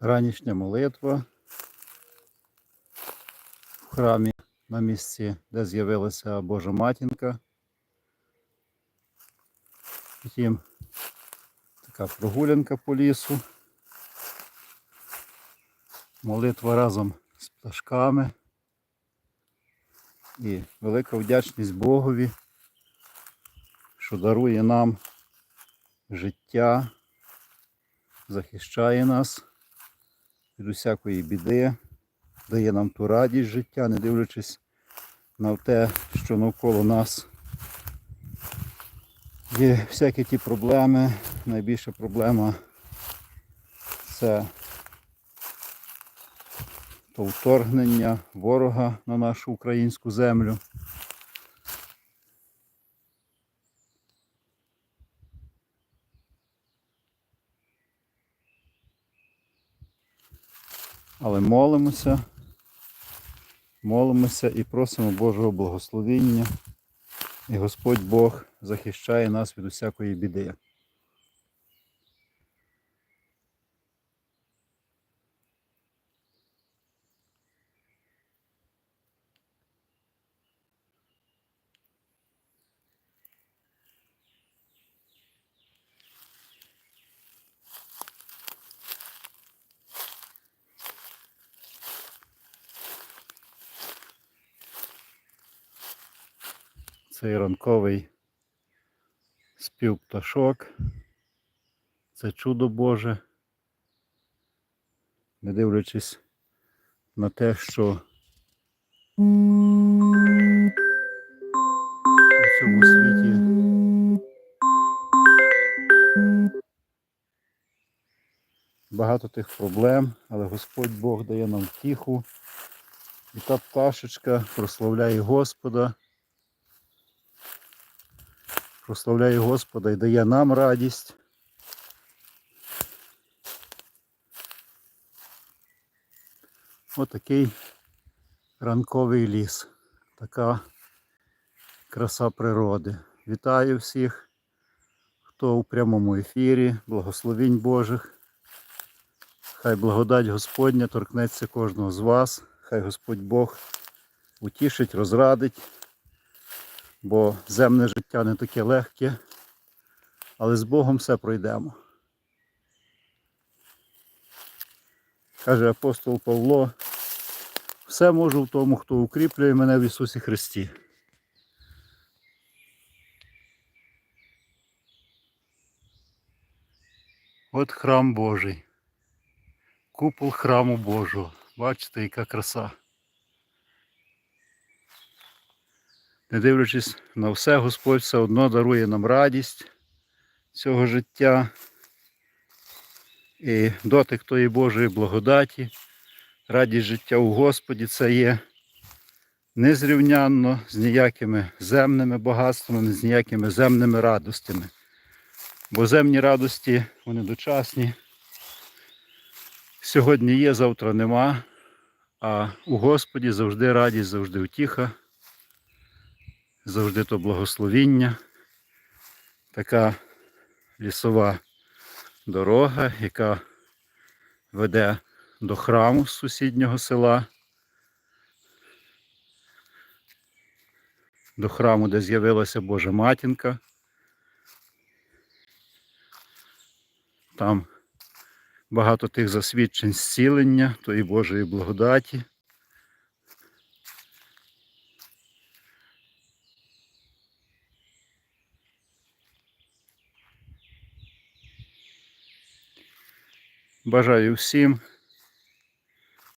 ранішня молитва в храмі на місці, де з'явилася Божа матінка. Потім така прогулянка по лісу. Молитва разом з пташками. І велика вдячність Богові, що дарує нам життя, захищає нас від усякої біди, дає нам ту радість життя, не дивлячись на те, що навколо нас є всякі ті проблеми. Найбільша проблема це то ворога на нашу українську землю. Але молимося, молимося і просимо Божого благословіння. І Господь Бог захищає нас від усякої біди. Цей ранковий спів пташок. Це чудо Боже. Не дивлячись на те, що у цьому світі багато тих проблем, але Господь Бог дає нам втіху. І та пташечка прославляє Господа. Прославляє Господа і дає нам радість. Отакий ранковий ліс. Така краса природи. Вітаю всіх, хто у прямому ефірі, благословінь Божих. Хай благодать Господня торкнеться кожного з вас. Хай Господь Бог утішить, розрадить бо земне життя не таке легке, але з Богом все пройдемо. Каже апостол Павло, все можу в тому, хто укріплює мене в Ісусі Христі. От храм Божий, купол храму Божого. Бачите, яка краса. Не дивлячись на все, Господь все одно дарує нам радість цього життя і дотик тої Божої благодаті, радість життя у Господі це є незрівнянно з ніякими земними багатствами, з ніякими земними радостями. Бо земні радості, вони дочасні. Сьогодні є, завтра нема, а у Господі завжди радість, завжди утіха завжди то благословіння. Така лісова дорога, яка веде до храму сусіднього села. До храму, де з'явилася Божа матінка. Там багато тих засвідчень зцілення, тої Божої благодаті. Бажаю всім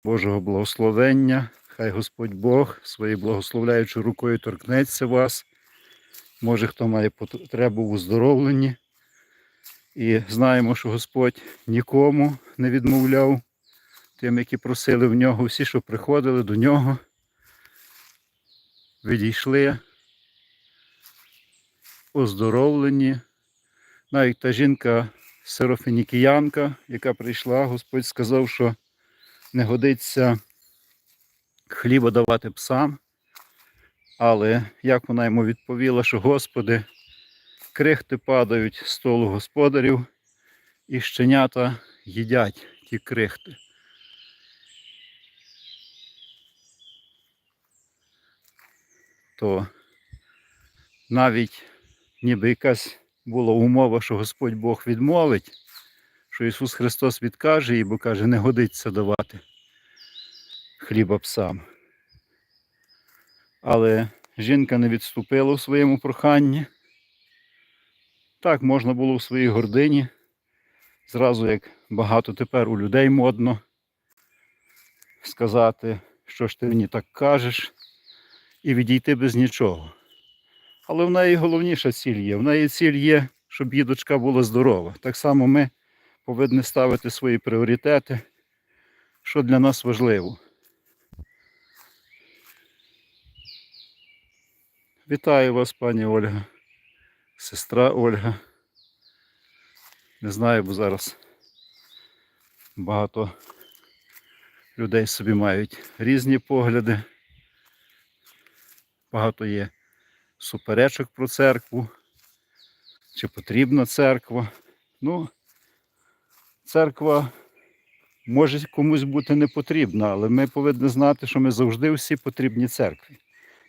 Божого благословення. Хай Господь Бог своєю благословляючою рукою торкнеться вас. Може, хто має потребу в оздоровленні. І знаємо, що Господь нікому не відмовляв тим, які просили в нього. Всі, що приходили до нього, відійшли, оздоровлені. Навіть та жінка сирофінікіянка, яка прийшла, Господь сказав, що не годиться хліба давати псам. Але як вона йому відповіла, що Господи, крихти падають з столу господарів, і щенята їдять ті крихти. То навіть ніби якась була умова, що Господь Бог відмовить, що Ісус Христос відкаже їй, бо каже, не годиться давати хліба псам. Але жінка не відступила у своєму проханні. Так можна було у своїй гордині, зразу як багато тепер у людей модно сказати, що ж ти мені так кажеш, і відійти без нічого. Але в неї головніша ціль є. В неї ціль є, щоб її дочка була здорова. Так само ми повинні ставити свої пріоритети, що для нас важливо. Вітаю вас, пані Ольга, сестра Ольга. Не знаю, бо зараз багато людей собі мають різні погляди. Багато є суперечок про церкву, чи потрібна церква. Ну, церква може комусь бути не потрібна, але ми повинні знати, що ми завжди всі потрібні церкві.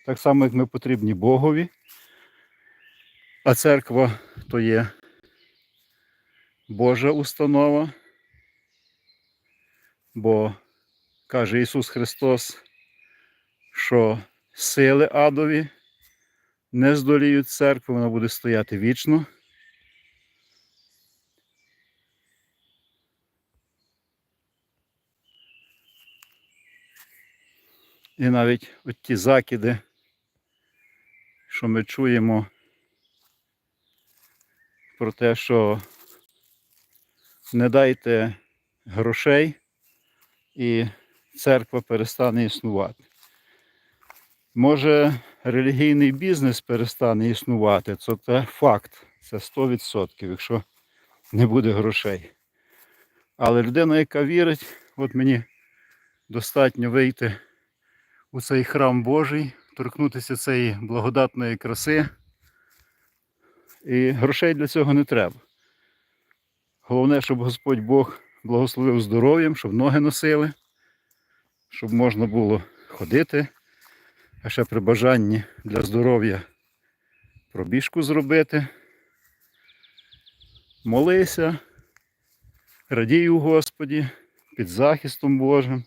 Так само, як ми потрібні Богові, а церква то є Божа установа, бо каже Ісус Христос, що сили адові не здоліють церкву, вона буде стояти вічно. І навіть от ті закиди, що ми чуємо про те, що не дайте грошей і церква перестане існувати. Може, релігійний бізнес перестане існувати, це, це факт, це 100%, якщо не буде грошей. Але людина, яка вірить, от мені достатньо вийти у цей храм Божий, торкнутися цієї благодатної краси. І грошей для цього не треба. Головне, щоб Господь Бог благословив здоров'ям, щоб ноги носили, щоб можна було ходити, а ще при бажанні для здоров'я пробіжку зробити. Молися, радій у Господі під захистом Божим,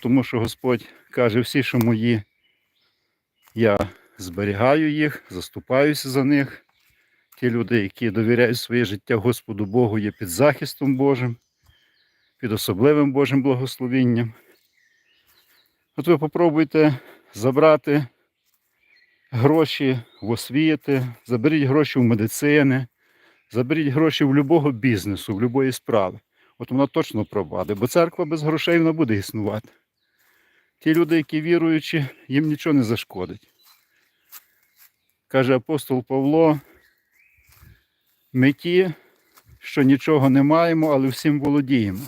тому що Господь каже, всі, що мої, я зберігаю їх, заступаюся за них. Ті люди, які довіряють своє життя Господу Богу, є під захистом Божим, під особливим Божим благословінням. От ви попробуйте забрати гроші в освіти, заберіть гроші в медицини, заберіть гроші в будь-якого бізнесу, в будь-якої справи. От вона точно пропаде, бо церква без грошей вона буде існувати. Ті люди, які віруючі, їм нічого не зашкодить. Каже апостол Павло, ми ті, що нічого не маємо, але всім володіємо.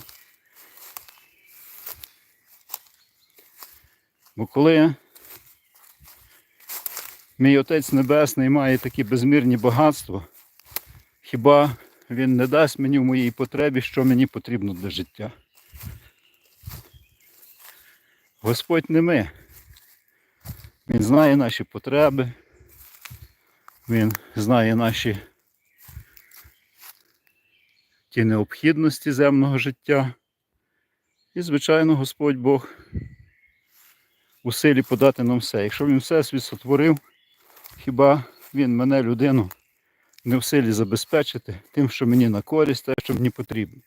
Бо коли мій Отець Небесний має такі безмірні багатства, хіба він не дасть мені в моїй потребі, що мені потрібно для життя? Господь не ми. Він знає наші потреби, Він знає наші ті необхідності земного життя. І, звичайно, Господь Бог у силі подати нам все. Якщо Він все світ сотворив, хіба Він мене, людину, не в силі забезпечити тим, що мені на користь, те, що мені потрібно.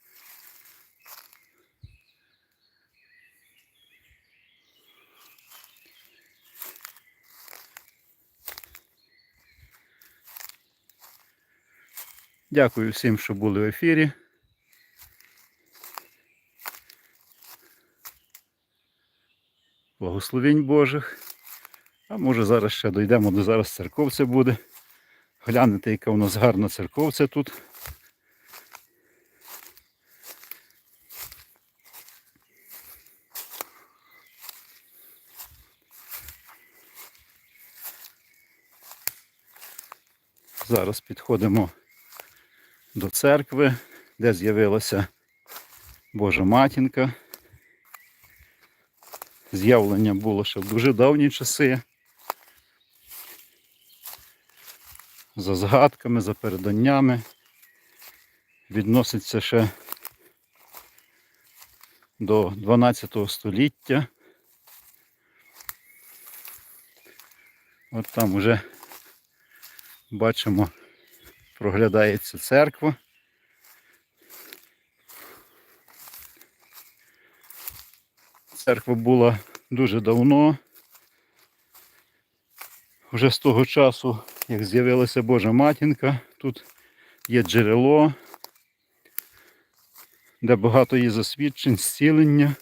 Дякую всім, що були в ефірі. Благословінь Божих. А може зараз ще дійдемо до зараз церковця буде. Глянете, яка у нас гарна церковця тут. Зараз підходимо до церкви, де з'явилася Божа матінка. З'явлення було ще в дуже давні часи. За згадками, за переданнями. Відноситься ще до 12 століття. От там уже бачимо, проглядається церква. Церква була дуже давно. Вже з того часу, як з'явилася Божа матінка, тут є джерело, де багато є засвідчень, зцілення.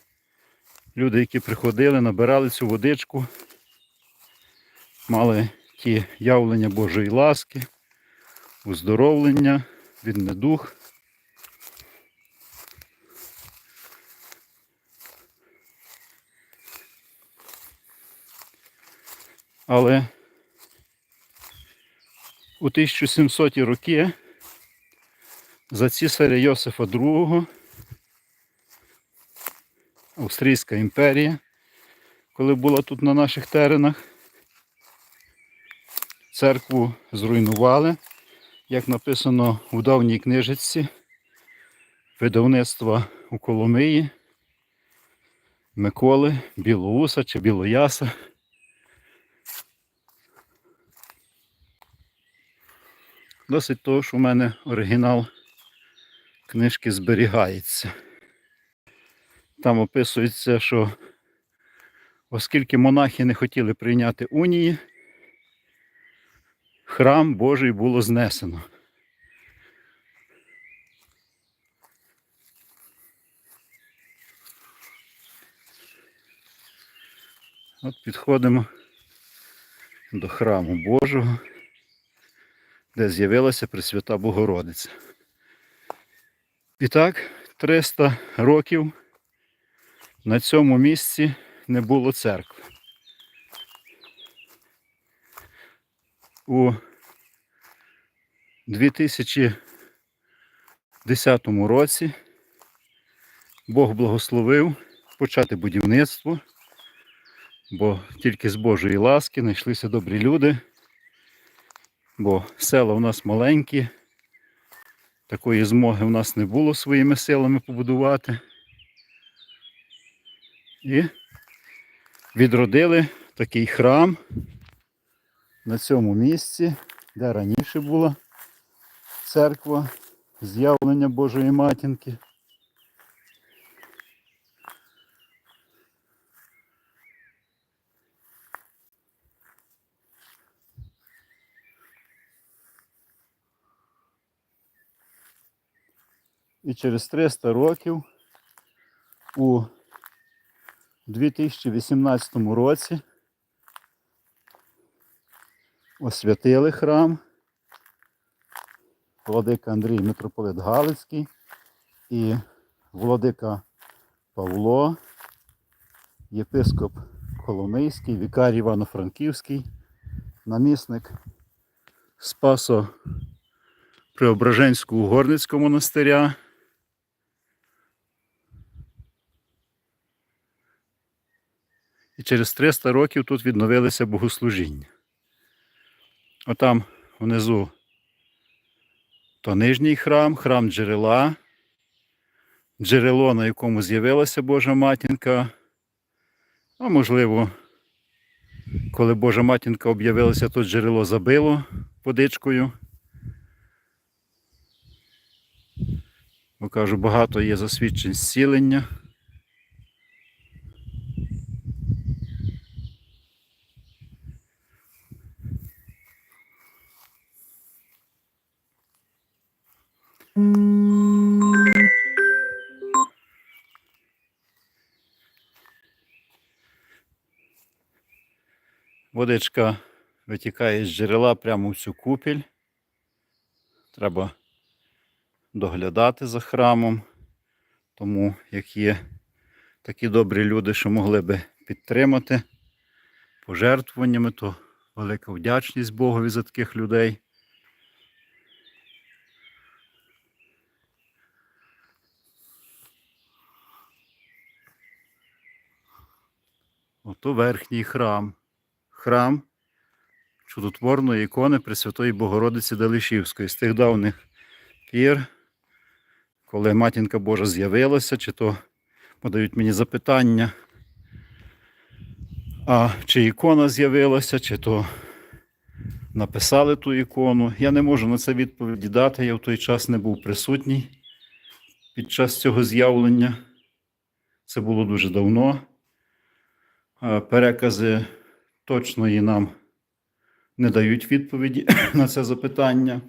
Люди, які приходили, набирали цю водичку, мали ті явлення Божої ласки, уздоровлення, від недух. Але у 1700 роки за цісаря Йосифа II Австрійська імперія, коли була тут на наших теренах, церкву зруйнували, як написано у давній книжечці видавництва у Коломиї Миколи Білоуса чи Білояса. Досить того, що в мене оригінал книжки зберігається. Там описується, що оскільки монахи не хотіли прийняти унії, храм Божий було знесено. От підходимо до храму Божого, де з'явилася Пресвята Богородиця. І так, 300 років на цьому місці не було церкви. У 2010 році Бог благословив почати будівництво, бо тільки з Божої ласки знайшлися добрі люди, бо села у нас маленькі, такої змоги в нас не було своїми силами побудувати. І відродили такий храм на цьому місці, де раніше була церква з'явлення Божої матінки. І через 300 років у 2018 році освятили храм владика Андрій Митрополит Галицький і владика Павло, єпископ Коломийський, вікар Івано-Франківський, намісник Спасо Преображенського Угорницького монастиря. І через 300 років тут відновилися богослужіння. Отам внизу то нижній храм, храм джерела, джерело, на якому з'явилася Божа матінка. А можливо, коли Божа матінка об'явилася, то джерело забило водичкою. Бо кажу, багато є засвідчень зцілення. Водичка витікає з джерела прямо в цю купіль. Треба доглядати за храмом. Тому як є такі добрі люди, що могли би підтримати пожертвуваннями, то велика вдячність Богові за таких людей. Ото верхній храм. Храм чудотворної ікони Пресвятої Богородиці Далишівської з тих давних пір, коли матінка Божа з'явилася, чи то подають мені запитання, а чи ікона з'явилася, чи то написали ту ікону. Я не можу на це відповіді дати. Я в той час не був присутній під час цього з'явлення. Це було дуже давно. Перекази точної нам не дають відповіді на це запитання.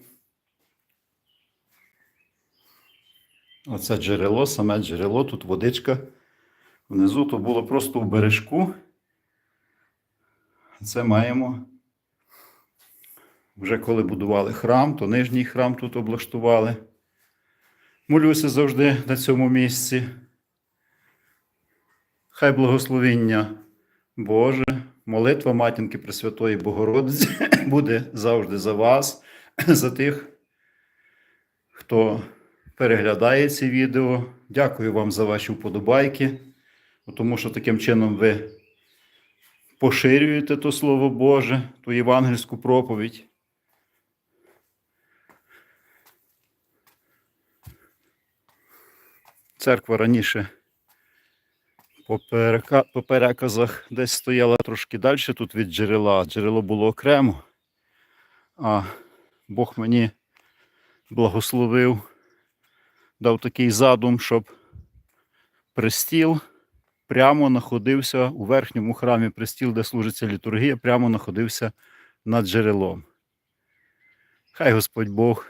Оце джерело, саме джерело, тут водичка. Внизу то було просто в бережку. Це маємо. Вже коли будували храм, то нижній храм тут облаштували. Молюся завжди на цьому місці. Хай благословіння Боже, молитва матінки Пресвятої Богородиці буде завжди за вас, за тих, хто переглядає ці відео. Дякую вам за ваші вподобайки, тому що таким чином ви поширюєте то Слово Боже, ту євангельську проповідь. Церква раніше по, переказах десь стояла трошки далі тут від джерела. Джерело було окремо. А Бог мені благословив, дав такий задум, щоб престіл прямо знаходився у верхньому храмі престіл, де служиться літургія, прямо знаходився над джерелом. Хай Господь Бог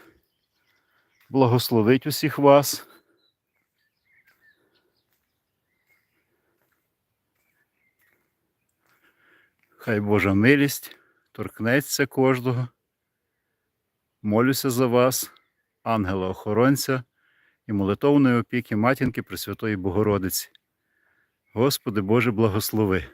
благословить усіх вас. Хай Божа милість торкнеться кожного. Молюся за вас, ангела-охоронця і молитовної опіки матінки Пресвятої Богородиці. Господи Боже, благослови.